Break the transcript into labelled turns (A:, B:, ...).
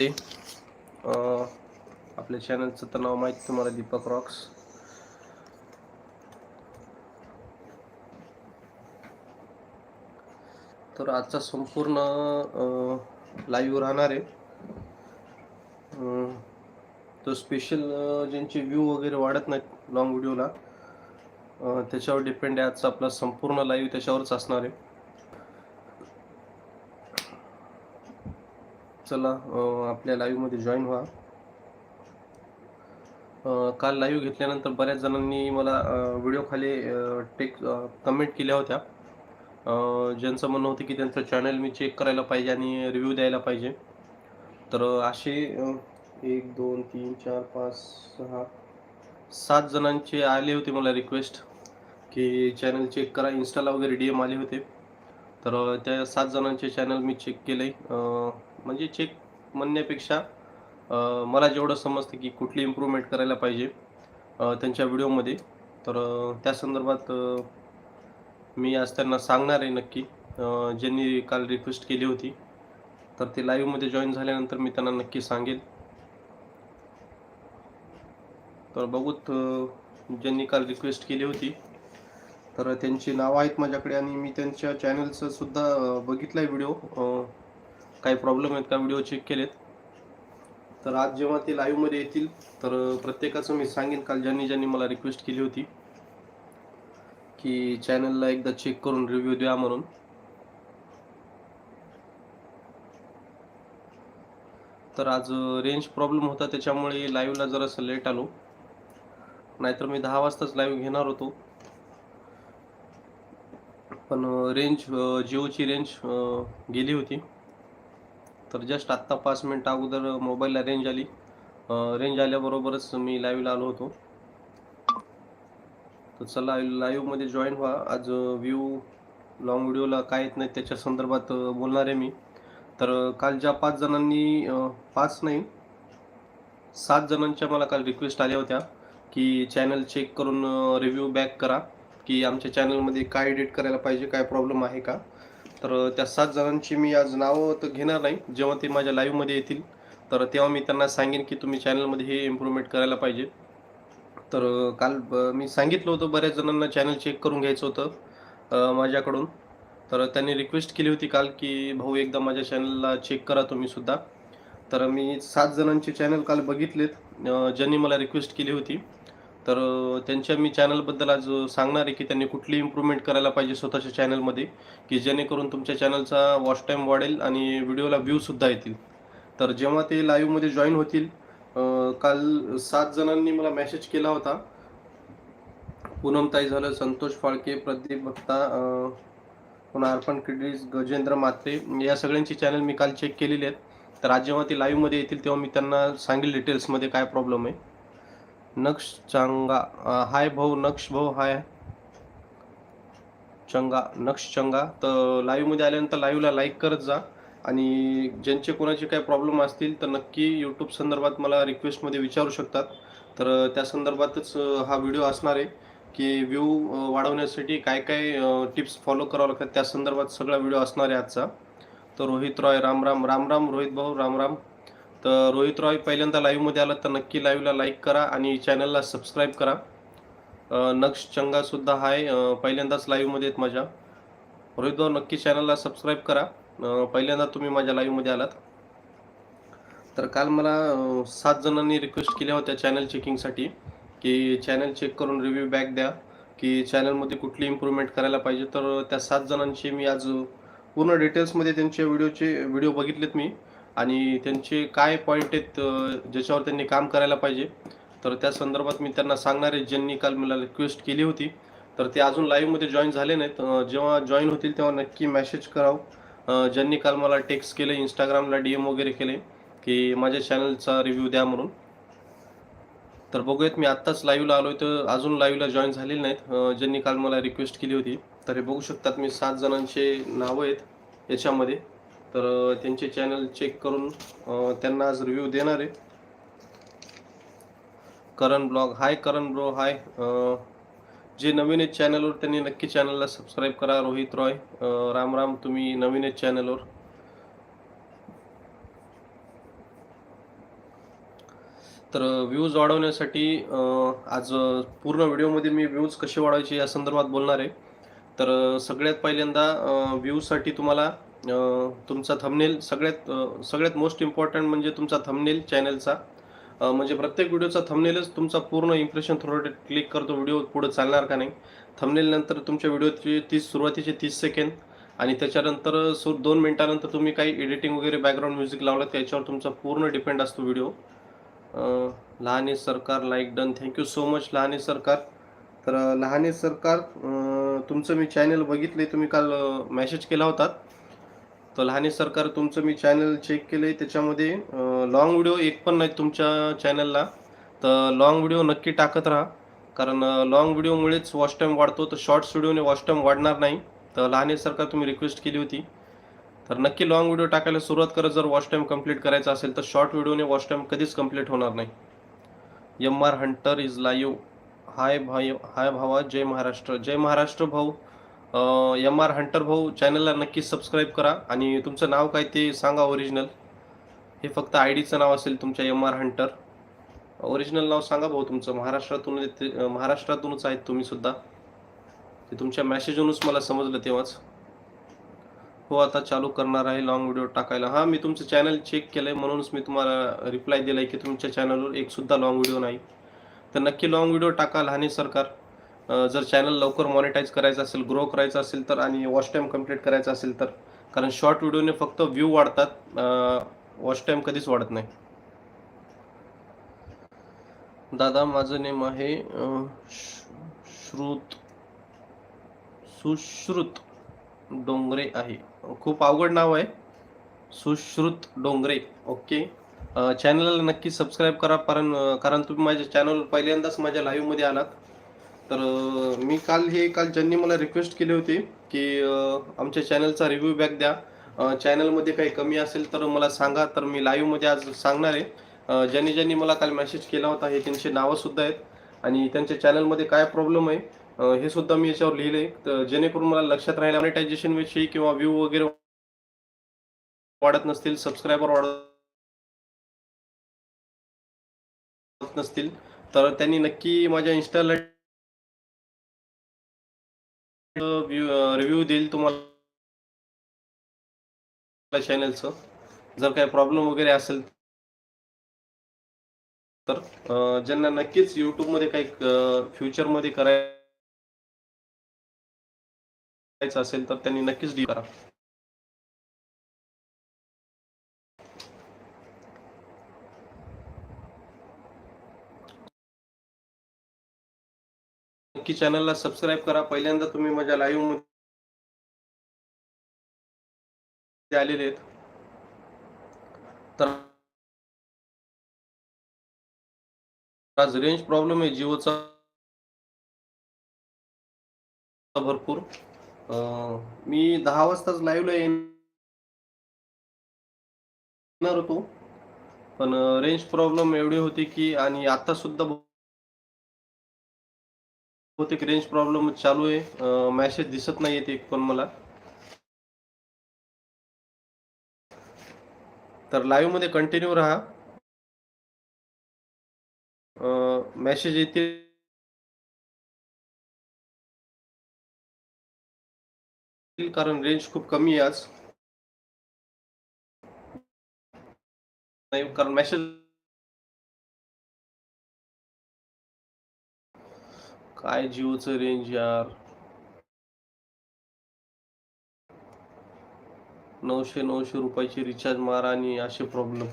A: ते. आपल्या चॅनलचं तर नाव माहीत तुम्हाला दीपक रॉक्स तर आजचा संपूर्ण लाईव्ह राहणार आहे. तो स्पेशल ज्यांचे व्ह्यू वगैरे वाढत नाहीत लॉंग व्हिडिओला त्याच्यावर डिपेंड आहे आजचा आपला संपूर्ण लाईव्ह त्याच्यावरच असणार आहे. चला आपल्या लाईव्हमध्ये जॉईन व्हा. काल लाईव्ह घेतल्यानंतर बऱ्याच जणांनी मला व्हिडिओ खाली टेक कमेंट केल्या होत्या. ज्यांचं म्हणणं होतं की त्यांचं चॅनल मी चेक करायला पाहिजे आणि रिव्ह्यू द्यायला पाहिजे. तर असे एक दोन तीन चार पाच सहा सात जणांचे आले होते मला रिक्वेस्ट की चॅनल चेक करा. इन्स्टाला वगैरे डी एम आले होते. तर त्या सात जणांचे चॅनल मी चेक केलं आहे म्हणजे चेक म्हणण्यापेक्षा मला जेवढं समजतं की कुठली इम्प्रूव्हमेंट करायला पाहिजे त्यांच्या व्हिडिओमध्ये तर त्या संदर्भात मी आज त्यांना सांगणार आहे नक्की. ज्यांनी काल रिक्वेस्ट केली होती तर ते लाईव्हमध्ये जॉईन झाल्यानंतर मी त्यांना नक्की सांगेल. तर बघूत ज्यांनी काल रिक्वेस्ट केली होती तर त्यांची नावं आहेत माझ्याकडे आणि मी त्यांच्या चॅनलचं सुद्धा आहे व्हिडिओ काही प्रॉब्लेम आहेत का व्हिडिओ चेक केलेत. तर आज जेव्हा ते लाईव्हमध्ये येतील तर प्रत्येकाचं मी सांगेन. काल ज्यांनी ज्यांनी मला रिक्वेस्ट केली होती की चॅनलला एकदा चेक करून रिव्ह्यू द्या म्हणून. तर आज रेंज प्रॉब्लेम होता त्याच्यामुळे लाईव्हला जरासं लेट आलो. नाहीतर मी दहा वाजताच लाईव्ह घेणार होतो. पण रेंज जिओची रेंज गेली होती. तर जस्ट आत्ता पाच मिनटं अगोदर मोबाईलला रेंज आली. रेंज आल्याबरोबरच मी लाईव्हला आलो होतो. तर चला लाईव्हमध्ये जॉईन व्हा. आज व्ह्यू लॉंग व्हिडिओला काय येत नाही त्याच्या संदर्भात बोलणार आहे मी. तर काल ज्या पाच जणांनी पाच नाही सात जणांच्या मला काल रिक्वेस्ट आल्या होत्या की चॅनल चेक करून रिव्ह्यू बॅक करा की आमच्या चॅनलमध्ये काय एडिट करायला पाहिजे काय प्रॉब्लेम आहे का? तर त्या सात जणांची मी आज नावं तर घेणार नाही. जेव्हा ते माझ्या लाईव्हमध्ये येतील तर तेव्हा मी त्यांना सांगेन की तुम्ही चॅनलमध्ये हे इम्प्रूव्हमेंट करायला पाहिजे. तर काल ब- मी सांगितलं होतं बऱ्याच जणांना चॅनल चेक करून घ्यायचं होतं माझ्याकडून. तर त्यांनी रिक्वेस्ट केली होती काल की भाऊ एकदा माझ्या चॅनलला चेक करा तुम्ही सुद्धा. तर मी सात जणांचे चॅनल काल बघितलेत. ज्यांनी मला रिक्वेस्ट केली होती तर त्यांच्या मी चॅनलबद्दल आज सांगणार आहे की त्यांनी कुठली इम्प्रूव्हमेंट करायला पाहिजे स्वतःच्या चॅनलमध्ये की जेणेकरून तुमच्या चॅनलचा वॉच टाईम वाढेल आणि व्हिडिओला व्ह्यूसुद्धा येतील. तर जेव्हा ते लाईव्हमध्ये जॉईन होतील काल सात जणांनी मला मेसेज केला होता. पूनमताई झालं संतोष फाळके प्रदीप भक्ता पुन्हा अर्पण किडीज गजेंद्र मात्रे या सगळ्यांची चॅनल मी काल चेक केलेली आहेत. तर आज जेव्हा ते लाईव्हमध्ये येतील तेव्हा मी त्यांना सांगेल डिटेल्समध्ये काय प्रॉब्लेम आहे. नक्ष चांगा हाय भाऊ नक्ष भाऊ हाय. चंगा नक्ष चंगा. तर लाईव्हमध्ये आल्यानंतर लाईव्हला लाईक करत जा. आणि ज्यांचे कोणाचे काय प्रॉब्लेम असतील तर नक्की यूट्यूब संदर्भात मला रिक्वेस्टमध्ये विचारू शकतात. तर त्या संदर्भातच हा व्हिडिओ असणार आहे की व्ह्यू वाढवण्यासाठी काय काय टिप्स फॉलो करावं लागतात त्या संदर्भात सगळा व्हिडिओ असणार आहे आजचा. तर रोहित रॉय राम राम राम राम रोहित भाऊ राम राम. तर रोहित रॉय पहिल्यांदा लाईव्हमध्ये आलात तर नक्की लाईव्हला लाईक करा आणि चॅनलला सबस्क्राईब करा. नक्ष चंगासुद्धा हाय. पहिल्यांदाच लाईव्हमध्ये आहेत माझ्या. रोहित भाऊ नक्की चॅनलला सबस्क्राईब करा. पहिल्यांदा तुम्ही माझ्या लाईव्हमध्ये आलात. तर काल मला सात जणांनी रिक्वेस्ट केल्या होत्या चॅनल चेकिंगसाठी की चॅनल चेक करून रिव्ह्यू बॅक द्या की चॅनलमध्ये कुठली इम्प्रूव्हमेंट करायला पाहिजे. तर त्या सात जणांची मी आज पूर्ण डिटेल्समध्ये त्यांचे व्हिडिओचे व्हिडिओ बघितलेत मी. आणि त्यांचे काय पॉईंट आहेत ज्याच्यावर त्यांनी काम करायला पाहिजे तर त्या संदर्भात मी त्यांना सांगणार आहे ज्यांनी काल मला रिक्वेस्ट केली होती. तर ते अजून लाईव्हमध्ये जॉईन झाले नाहीत. जेव्हा जॉईन होतील तेव्हा नक्की मेसेज करावं. ज्यांनी काल मला टेक्स्ट केले इंस्टाग्रामला डी एम वगैरे केले की माझ्या चॅनलचा रिव्ह्यू द्या म्हणून. तर बघूयात मी आत्ताच लाईव्हला आलोय तर अजून लाईव्हला जॉईन झालेले नाहीत. ज्यांनी काल मला रिक्वेस्ट केली होती तर हे बघू शकतात मी सात जणांचे नावं आहेत याच्यामध्ये. तर त्यांचे चॅनल चेक करून त्यांना आज रिव्ह्यू देणार आहे. करण ब्लॉग हाय करण ब्रो हाय जे नवीन आहेत चॅनलवर त्यांनी नक्की चॅनलला सबस्क्राईब करा रोहित रॉय. राम राम तुम्ही नवीन आहेत चॅनलवर तर व्ह्यूज वाढवण्यासाठी आज पूर्ण व्हिडिओमध्ये मी व्ह्यूज कसे वाढवायचे या संदर्भात बोलणार आहे. तर सगळ्यात पहिल्यांदा व्ह्यूजसाठी तुम्हाला तुमचा थंबनेल सगळ्यात सगळ्यात मोस्ट इम्पॉर्टंट म्हणजे तुमचा थंबनेल चॅनलचा म्हणजे प्रत्येक व्हिडिओचा थंबनेलच तुमचा पूर्ण इम्प्रेशन थोडं क्लिक करतो व्हिडिओ पुढे चालणार का नाही. थंबनेलनंतर तुमच्या व्हिडिओची तीस सुरुवातीचे तीस सेकंड आणि त्याच्यानंतर सु दोन मिनटानंतर तुम्ही काही एडिटिंग वगैरे बॅकग्राऊंड म्युझिक लावलं त्याच्यावर तुमचा पूर्ण डिपेंड असतो video Lahane Sarkar like done thank you so much Lahane Sarkar. तर लहाने सरकार तुमचं मी चॅनल बघितले तुम्ही काल मेसेज केला होता तर लहाने सरकार तुमचं मी चॅनल चेक केलं आहे त्याच्यामध्ये लॉंग व्हिडिओ एक पण नाही तुमच्या चॅनलला तर लॉंग व्हिडिओ नक्की टाकत राहा. कारण लॉंग व्हिडिओमुळेच वॉच टाईम वाढतो तर शॉर्ट्स व्हिडिओने वॉच टाईम वाढणार नाही. तर लहाने सरकार तुम्ही रिक्वेस्ट केली होती. तर नक्की लॉंग व्हिडिओ टाकायला सुरुवात करत जर वॉच टाईम कंप्लीट करायचा असेल तर शॉर्ट व्हिडिओने वॉच टाईम कधीच कंप्लीट होणार नाही. M R Hunter is live hi भाई हाय भावा जय महाराष्ट्र. जय महाराष्ट्र भाऊ. एम आर हंटर भाऊ चॅनलला नक्की सबस्क्राईब करा आणि तुमचं नाव काय ते सांगा ओरिजिनल हे फक्त आय डीचं नाव असेल तुमच्या एम आर हंटर ओरिजिनल नाव सांगा भाऊ तुमचं. महाराष्ट्रातून ते- महाराष्ट्रातूनच आहेत तुम्ही सुद्धा. ते तुमच्या मॅसेजवरूनच मला समजलं तेव्हाच. हो आता चालू करणार आहे. लॉंग व्हिडिओ टाकायला. हां मी तुमचं चॅनल चेक केलंय. म्हणूनच मी तुम्हाला रिप्लाय दिलाय की तुमच्या चॅनलवर एकसुद्धा लाँग लॉंग व्हिडिओ नाही. तर नक्की लॉंग व्हिडिओ टाका लहाने सरकार. जर चॅनल लवकर मॉनिटाईज करायचं असेल ग्रो करायचं असेल तर आणि वॉच टाईम कंप्लीट करायचा असेल तर. कारण शॉर्ट व्हिडिओने फक्त व्ह्यू वाढतात वॉच टाईम कधीच वाढत नाही. दादा माझं नेम आहे श्रुत सुश्रुत डोंगरे आहे. खूप अवघड नाव आहे. सुश्रुत डोंगरे ओके. चॅनलला नक्की सबस्क्राईब करा कारण कारण तुम्ही माझ्या चॅनल पहिल्यांदाच माझ्या लाईव्हमध्ये आलात. तर मी काल हे काल ज्यांनी मला रिक्वेस्ट केली होती की आमच्या चॅनलचा रिव्ह्यू बॅक द्या. चॅनलमध्ये काही कमी असेल तर मला सांगा तर मी लाईव्हमध्ये आज सांगणार आहे. ज्यांनी ज्यांनी मला काल मेसेज केला होता हे त्यांचे नावं सुद्धा आहेत. आणि त्यांच्या चॅनलमध्ये काय प्रॉब्लेम आहे हे सुद्धा मी याच्यावर लिहिले तर जेणेकरून मला लक्षात राहील मॉनिटायझेशनविषयी किंवा व्ह्यू वगैरे वाढत नसतील सबस्क्रायबर वाढत नसतील तर त्यांनी नक्की माझ्या इन्स्टाला रिव्ह्यू देईल तुम्हाला चॅनलचं जर काही प्रॉब्लेम वगैरे असेल तर ज्यांना नक्कीच यूट्यूबमध्ये काही फ्युचरमध्ये करायचं असेल तर त्यांनी नक्कीच डी करा. नक्की चॅनलला सबस्क्राईब करा. पहिल्यांदा तुम्ही माझ्या लाईव्हमध्ये आलेले आहेत. तर आज रेंज प्रॉब्लेम आहे. जिओचा भरपूर. मी दहा वाजताच लाईव्हला येणार होतो. पण रेंज प्रॉब्लेम एवढी होती की आणि आता सुद्धा बहुतेक रेंज प्रॉब्लेम चालू आहे. मॅसेज दिसत नाही येते पण मला. तर लाईव्हमध्ये कंटिन्यू राहा. मेसेज येते कारण रेंज खूप कमी आहे आज. नाही कारण मेसेज काय जिओचं रेंज यार? नऊशे नऊशे रुपयाची रिचार्ज मारा आणि असे प्रॉब्लेम